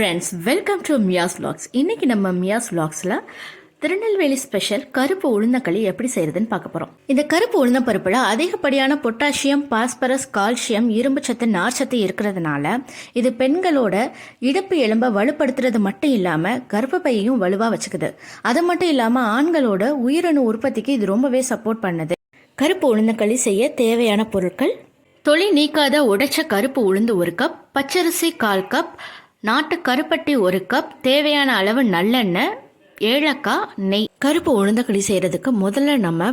Friends welcome to Mia's vlogs இன்னைக்கு நம்ம மியாஸ் வ்ளாக்ஸில் Tirunelveli special கருப்பு உளுந்தங்களி எப்படி செய்யறதுன்னு பார்க்க போகிறோம் இந்த கருப்பு உளுந்த அதிகப்படியான பொட்டாசியம் பாஸ்பரஸ் கால்சியம் இரும்பு சத்து நார்ச்சத்து இருக்கிறதுனால இது பெண்களோட இடுப்பு எலும்பை வலுப்படுத்துறது மட்டும் இல்லாமல் கர்ப்பப்பையையும் வலுவாக வச்சுக்குது. அது மட்டும் இல்லாமல் ஆண்களோட உயிரணு உற்பத்திக்கு இது ரொம்பவே சப்போர்ட் பண்ணுது. கருப்பு உளுந்தங்களி செய்ய தேவையான பொருட்கள் தொளி நீக்காத உடைச்ச கருப்பு உளுந்து ஒரு கப் பச்சரிசி கால் கப் நாட்டு கருப்பட்டி ஒரு கப் தேவையான அளவு நல்லெண்ணெய் ஏலக்காய் நெய். கருப்பு உளுந்தக்களி செய்கிறதுக்கு முதல்ல நம்ம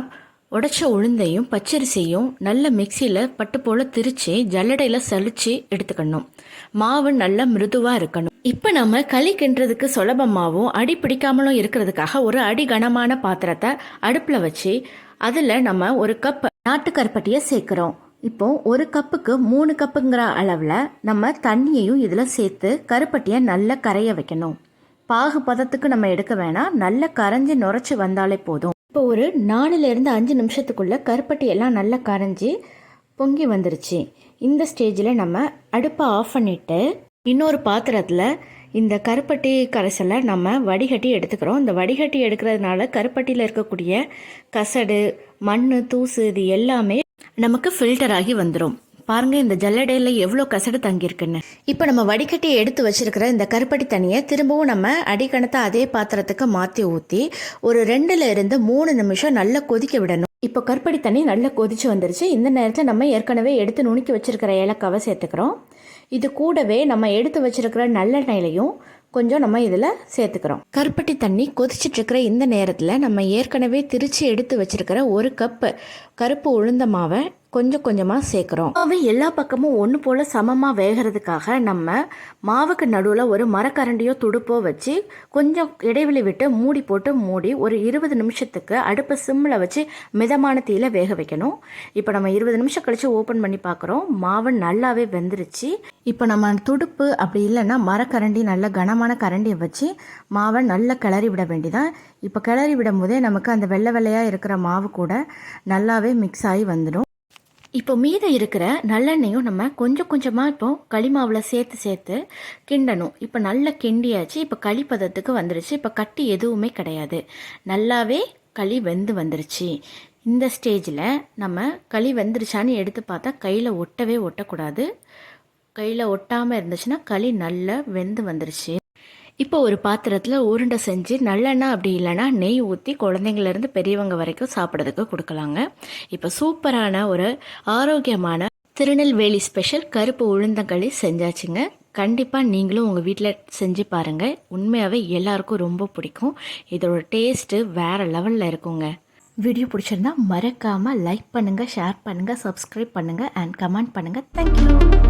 உடைச்ச உளுந்தையும் பச்சரிசியும் நல்ல மிக்சியில் பட்டு போல் திரித்து ஜல்லடையில் சலித்து எடுத்துக்கணும். மாவு நல்ல மிருதுவாக இருக்கணும். இப்போ நம்ம களி கிண்டுறதுக்கு சுலபமாகவும் அடி பிடிக்காமலும் இருக்கிறதுக்காக ஒரு அடி கனமான பாத்திரத்தை அடுப்பில் வச்சு அதில் நம்ம ஒரு கப் நாட்டு கருப்பட்டியை சேர்க்குறோம். இப்போ ஒரு கப்புக்கு மூணு கப்புங்கிற அளவில் நம்ம தண்ணியையும் இதில் சேர்த்து கருப்பட்டியை நல்லா கரைய வைக்கணும். பாகு பதத்துக்கு நம்ம எடுக்க வேணாம் நல்லா கரைஞ்சி நுரைச்சி வந்தாலே போதும். இப்போ ஒரு நாலுலேருந்து அஞ்சு நிமிஷத்துக்குள்ளே கருப்பட்டி எல்லாம் நல்லா கரைஞ்சி பொங்கி வந்துருச்சு. இந்த ஸ்டேஜில் நம்ம அடுப்பை ஆஃப் பண்ணிவிட்டு இன்னொரு பாத்திரத்தில் இந்த கருப்பட்டி கரைசலை நம்ம வடிகட்டி எடுத்துக்கிறோம். இந்த வடிகட்டி எடுக்கிறதுனால கருப்பட்டியில் இருக்கக்கூடிய கசடு மண் தூசு இது எல்லாமே நமக்கு ஃபில்டர் ஆகி வந்துடும் பாருங்க இந்த ஜல்லடையில் எவ்வளோ கசடு தங்கியிருக்குன்னு. இப்போ நம்ம வடிகட்டி எடுத்து வச்சிருக்கிற இந்த கருப்பட்டி தண்ணியை திரும்பவும் நம்ம அடிக்கணத்தை அதே பாத்திரத்துக்கு மாற்றி ஊற்றி ஒரு ரெண்டுல இருந்து மூணு நிமிஷம் நல்லா கொதிக்க விடணும். இப்போ கருப்பட்டி தண்ணி நல்லா கொதிச்சு வந்துருச்சு. இந்த நேரத்தில் நம்ம ஏற்கனவே எடுத்து நுணுக்கி வச்சிருக்கிற ஏலக்காவை சேர்த்துக்கிறோம். இது கூடவே நம்ம எடுத்து வச்சிருக்கிற நல்லெண்ணெயிலையும் கொஞ்சம் நம்ம இதில் சேர்த்துக்கிறோம். கருப்பட்டி தண்ணி கொதிச்சிட்டு இருக்கிற இந்த நேரத்தில் நம்ம ஏற்கனவே திரித்து எடுத்து வச்சிருக்கிற ஒரு கப்பு கருப்பு உளுந்த மாவை கொஞ்சம் கொஞ்சமாக சேர்க்குறோம். மாவு எல்லா பக்கமும் ஒன்று போல் சமமாக வேகிறதுக்காக நம்ம மாவுக்கு நடுவில் ஒரு மரக்கரண்டியோ துடுப்போ வச்சு கொஞ்சம் இடைவெளி விட்டு மூடி போட்டு மூடி ஒரு இருபது நிமிஷத்துக்கு அடுப்பு சிம்மில் வச்சு மிதமான தீயில் வேக வைக்கணும். இப்போ நம்ம இருபது நிமிஷம் கழித்து ஓப்பன் பண்ணி பார்க்குறோம் மாவு நல்லாவே வெந்துருச்சு. இப்போ நம்ம துடுப்பு அப்படி இல்லைன்னா மரக்கரண்டி நல்ல கனமான கரண்டியை வச்சு மாவை நல்லா கிளறி விட வேண்டிதான் இப்போ கிளறி விடும் போதே நமக்கு அந்த வெள்ளை வெள்ளையாக இருக்கிற மாவு கூட நல்லாவே மிக்ஸ் ஆகி வந்துடும். இப்போ மீதம் இருக்கிற நல்லெண்ணெயும் நம்ம கொஞ்சம் கொஞ்சமாக இப்போ களிமாவில் சேர்த்து சேர்த்து கிண்டணும். இப்போ நல்லா கிண்டியாச்சு இப்போ களி பதத்துக்கு வந்துருச்சு. இப்போ கட்டி எதுவுமே கிடையாது. நல்லாவே களி வெந்து வந்துருச்சு. இந்த ஸ்டேஜில் நம்ம களி வெந்துருச்சான்னு எடுத்து பார்த்தா கையில் ஒட்டவே ஒட்டக்கூடாது. கையில் ஒட்டாமல் இருந்துச்சுன்னா களி நல்லா வெந்து வந்துருச்சு. இப்போ ஒரு பாத்திரத்தில் உருண்டை செஞ்சு நல்லெண்ணெய் அப்படி இல்லைன்னா நெய் ஊற்றி குழந்தைங்கள்லேருந்து பெரியவங்க வரைக்கும் சாப்பிட்றதுக்கு கொடுக்கலாங்க. இப்போ சூப்பரான ஒரு ஆரோக்கியமான திருநெல்வேலி ஸ்பெஷல் கருப்பு உளுந்தங்களி செஞ்சாச்சுங்க. கண்டிப்பாக நீங்களும் உங்கள் வீட்டில் செஞ்சு பாருங்கள் உண்மையாகவே எல்லாருக்கும் ரொம்ப பிடிக்கும். இதோட டேஸ்ட்டு வேறு லெவலில் இருக்குங்க. வீடியோ பிடிச்சிருந்தா மறக்காமல் லைக் பண்ணுங்கள் ஷேர் பண்ணுங்கள் சப்ஸ்கிரைப் பண்ணுங்கள் அண்ட் கமெண்ட் பண்ணுங்கள் தேங்க்யூ